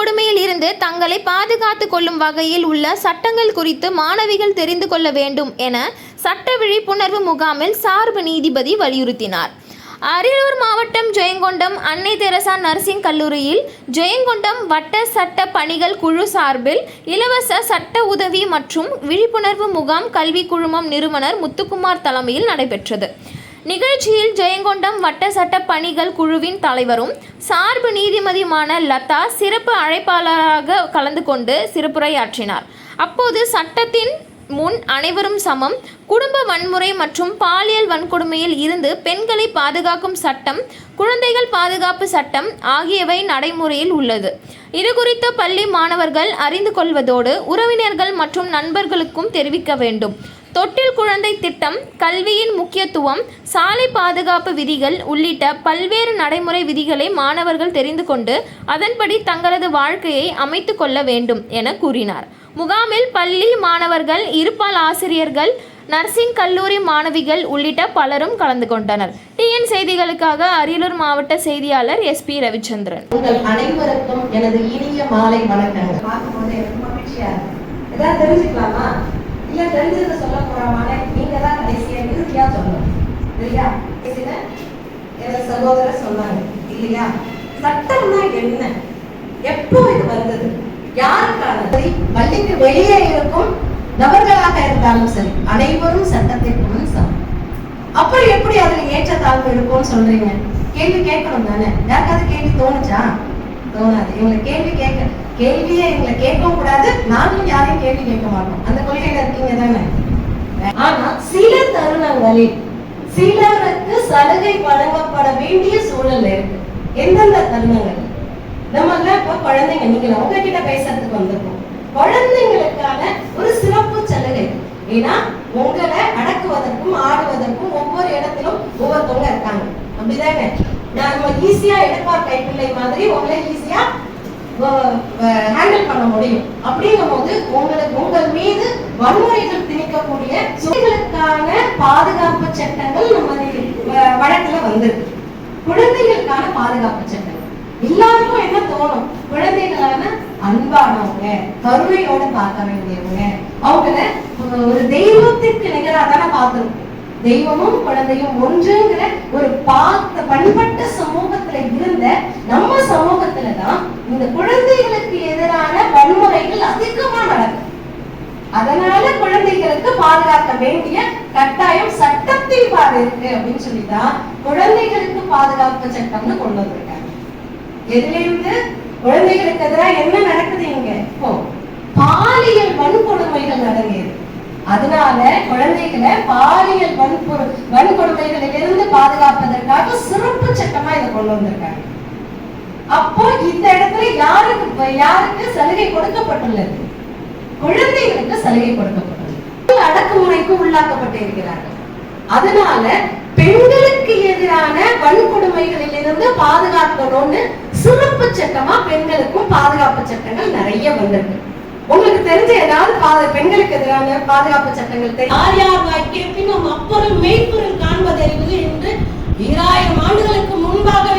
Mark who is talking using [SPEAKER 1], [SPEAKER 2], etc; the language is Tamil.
[SPEAKER 1] கொடுமையில் இருந்து தங்களை பாதுகாத்து கொள்ளும் வகையில் உள்ள சட்டங்கள் குறித்து மாணவிகள் தெரிந்து கொள்ள வேண்டும் என சட்ட விழிப்புணர்வு முகாமில் சார்பு நீதிபதி வலியுறுத்தினார். அரியலூர் மாவட்டம் ஜெயங்கொண்டம் அன்னை தெரசா நர்சிங் கல்லூரியில் ஜெயங்கொண்டம் வட்ட சட்ட பணிகள் குழு சார்பில் இலவச சட்ட உதவி மற்றும் விழிப்புணர்வு முகாம் கல்வி குழுமம் நிறுவனர் முத்துக்குமார் தலைமையில் நடைபெற்றது. நிகழ்ச்சியில் ஜெயங்கொண்டம் வட்ட சட்ட பணிகள் குழுவின் தலைவரும் சார்பு நீதிமதியுமான லதா சிறப்பு அழைப்பாளராக கலந்து கொண்டு சிறப்புரையாற்றினார். அப்போது சட்டத்தின் முன் அனைவரும் சமம். குடும்ப வன்முறை மற்றும் பாலியல் வன்கொடுமையில் இருந்து பெண்களை பாதுகாக்கும் சட்டம் குழந்தைகள் பாதுகாப்பு சட்டம் ஆகியவை நடைமுறையில் உள்ளது. இது குறித்து பள்ளி மாணவர்கள் அறிந்து கொள்வதோடு உறவினர்கள் மற்றும் நண்பர்களுக்கும் தெரிவிக்க வேண்டும். தொட்டில் குழந்தை திட்டம் கல்வியின் முக்கியத்துவம் சாலை பாதுகாப்பு விதிகள் உள்ளிட்ட பல்வேறு நடைமுறை விதிகளை மாணவர்கள் தெரிந்து கொண்டு அதன்படி தங்களது வாழ்க்கையை அமைத்து கொள்ள வேண்டும் என கூறினார். முகாமில் பள்ளி மாணவர்கள் இருபால் ஆசிரியர்கள் நர்சிங் கல்லூரி மாணவிகள் உள்ளிட்ட பலரும் கலந்து கொண்டனர். டிஎன் செய்திகளுக்காக அரியலூர் மாவட்ட செய்தியாளர் எஸ் பி ரவிச்சந்திரன்.
[SPEAKER 2] உங்கள் அனைவருக்கும் எனது இனிய மாலை வணக்கங்கள். இல்ல தெரிஞ்சதை சொல்ல போறாமான. நீங்க தான் கடைசியா இறுதியா சொல்லணும். இல்லையா பேசின எனது சகோதரர் சொன்னாங்க இல்லையா? சட்டம்னா என்ன? எப்போ இது வந்தது? யாருக்கான சரி பள்ளிக்கு வெளியே இருக்கும் நபர்களாக இருந்தாலும் சரி அனைவரும் சட்டத்திற்கு முன் சமம். அப்படி எப்படி அதுல ஏற்றத்தாழ்வு இருக்கும்னு சொல்றீங்க? கேள்வி கேட்கணும் தானே. யாருக்காவது கேள்வி தோணுச்சா? தோணாது. இவங்களை கேள்வி கேட்க கேள்வியே இவங்களை கேட்கவும் கூடாது. நானும் யாரையும் கேள்வி கேட்க மாட்டோம். அந்த கொள்கையில இருக்கீங்க தானே? ஆனா சில தருணங்களில் சிலருக்கு சலுகை வழங்கப்பட வேண்டிய சூழல் இருக்கு. எந்தெந்த தருணங்கள் நம்ம எல்லாம் இப்ப குழந்தைங்க நீங்க உங்ககிட்ட பேசுறதுக்கு வந்திருக்கோம். குழந்தைங்களுக்கான ஒரு சிறப்பு சலுகை. ஏன்னா உங்களை அடக்குவதற்கும் ஆடுவதற்கும் ஒவ்வொரு இடத்திலும் ஒவ்வொருத்தவங்க இருக்காங்க. அப்படிதானே? நம்ம ஈஸியா எடுப்பார் கைப்பிள்ளை மாதிரி உங்களை ஈஸியா ஹேண்டில் பண்ண முடியும். அப்படிங்கும் போது உங்களுக்கு உங்கள் மீது வன்முறைகள் திணிக்கக்கூடிய சுமைகளுக்கான பாதுகாப்பு சட்டங்கள் நம்ம அஹ், வழக்குல வந்திருக்கு. குழந்தைகளுக்கான பாதுகாப்பு சட்டங்கள். எல்லாருக்கும் என்ன தோணும்? குழந்தைகளான அன்பானவங்க கருணையோட பார்க்க வேண்டியவங்க. அவங்கள ஒரு தெய்வத்திற்கு நிகராக தானே பார்த்துருக்கோம். தெய்வமும் குழந்தையும் ஒன்றுங்கிற ஒரு பார்த்த பண்பட்ட சமூகத்துல இருந்த நம்ம சமூகத்துலதான் இந்த குழந்தைகளுக்கு எதிரான வன்முறைகள் அதிகமா நடக்கும். அதனால குழந்தைகளுக்கு பாதுகாக்க வேண்டிய கட்டாயம் சட்டத்தில் பாரு இருக்கு அப்படின்னு சொல்லிதான் குழந்தைகளுக்கு பாதுகாப்பு சட்டம்னு கொண்டு வந்திருக்காங்க. எதுல இருந்து குழந்தைகளுக்கு எதிராக என்ன நடக்குது இங்க? இப்போ பாலியல் வன்கொடுமைகள் நடந்தது அதனால குழந்தைகளை பாலியல் வன்பொரு வன்கொடுமைகளிலிருந்து பாதுகாப்பதற்காக சிறப்பு சட்டமா இதை கொண்டு வந்திருக்காங்க. அப்போ இந்த இடத்துல யாருக்கு யாருக்கு சலுகை கொடுக்கப்பட்டுள்ளது? குழந்தைகளுக்கு சலுகை கொடுக்கப்பட்டுள்ளது. அடக்குமுறைக்கு உள்ளாக்கப்பட்டு இருக்கிறார்கள். அதனால பெண்களுக்கு எதிரான வன்கொடுமைகளில் இருந்து பாதுகாக்கணும்னு சிறப்பு சட்டமா பெண்களுக்கும் பாதுகாப்பு சட்டங்கள் நிறைய வந்திருக்கு. உங்களுக்கு தெரிஞ்ச ஏதாவது பாது பெண்களுக்கு எதிரான பாதுகாப்பு சட்டங்கள் தெரியும். யார் யார் வாய்க்கே பின்னும் அப்புறம் மெய்ப்பொருள் காண்பதறிவது என்று ஈராயிரம் ஆண்டுகளுக்கு முன்பாகவே